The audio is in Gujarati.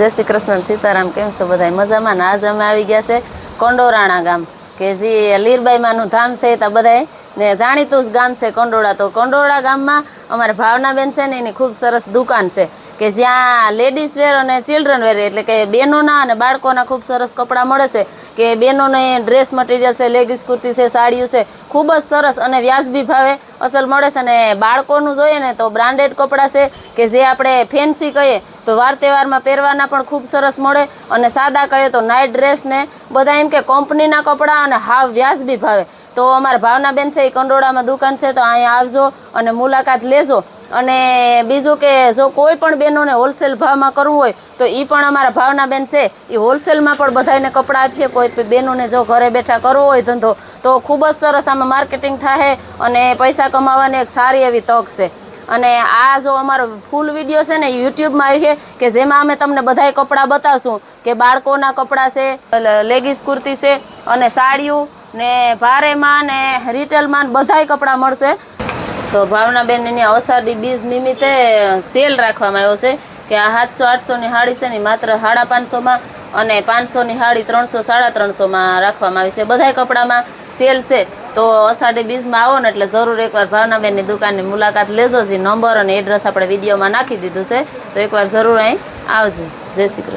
જય શ્રી કૃષ્ણ, સીતારામ, કેમ છો બધા મજામાં ને? આજે અમે આવી ગયા છે કોંડોરાણા ગામ, કે જે લીરબાઈમાનું ધામ છે ત્યાં બધાય ને જાણીતું જ ગામ છે કંડોળા. તો કંડોળા ગામમાં અમારા ભાવનાબેન છે ને એની ખૂબ સરસ દુકાન છે કે જ્યાં લેડીઝ વેર અને ચિલ્ડ્રન વેર એટલે કે બહેનોના અને બાળકોના ખૂબ સરસ કપડાં મળે છે કે બહેનોને ડ્રેસ મટીરિયલ છે લેગીસ કુર્તી છે, સાડીઓ છે, ખૂબ જ સરસ અને વ્યાજબી ભાવે અસલ મળે છે અને બાળકોનું જોઈએ ને તો બ્રાન્ડેડ કપડાં છે કે જે આપણે ફેન્સી કહીએ તો વાર તહેવારમાં પહેરવાના પણ ખૂબ સરસ મળે અને સાદા કહીએ તો નાઇટ ડ્રેસ ને બધા એમ કે કંપનીના કપડાં અને હાવ વ્યાજબી ભાવે. તો અમારા ભાવનાબેન છે એ કંડોળામાં દુકાન છે, તો અહીંયા આવજો અને મુલાકાત લેજો. અને બીજું કે જો કોઈ પણ બહેનોને હોલસેલ ભાવમાં કરવું હોય, તો એ પણ અમારા ભાવનાબેન છે એ હોલસેલમાં પણ બધાને કપડાં આપીએ. કોઈ બહેનોને જો ઘરે બેઠા કરવો હોય ધંધો, તો ખૂબ જ સરસ આમાં માર્કેટિંગ થાય અને પૈસા કમાવાની એક સારી એવી તક છે. અને આ જો અમારો ફૂલ વીડિયો છે ને યુટ્યુબમાં આવી છે, કે જેમાં અમે તમને બધાય કપડાં બતાવશું, કે બાળકોના કપડાં છે લેગીસ કુર્તી છે અને સાડીઓ ને ભારેમાં ને રિટેલમાં બધાય કપડાં મળશે. તો ભાવનાબેન એની અષાઢી બીજ નિમિત્તે સેલ રાખવામાં આવ્યો છે કે આ સાતસો આઠસોની હાડી છે ને માત્ર સાડા પાંચસોમાં અને પાંચસોની હાડી ત્રણસો, સાડા ત્રણસોમાં રાખવામાં આવી છે. બધાય કપડામાં સેલ છે. તો અષાઢી બીજમાં આવો ને એટલે જરૂર એકવાર ભાવનાબેનની દુકાનની મુલાકાત લેજો. જે નંબર અને એડ્રેસ આપણે વિડીયોમાં નાખી દીધું છે, તો એકવાર જરૂર અહીં આવજો. જય શ્રી કૃષ્ણ.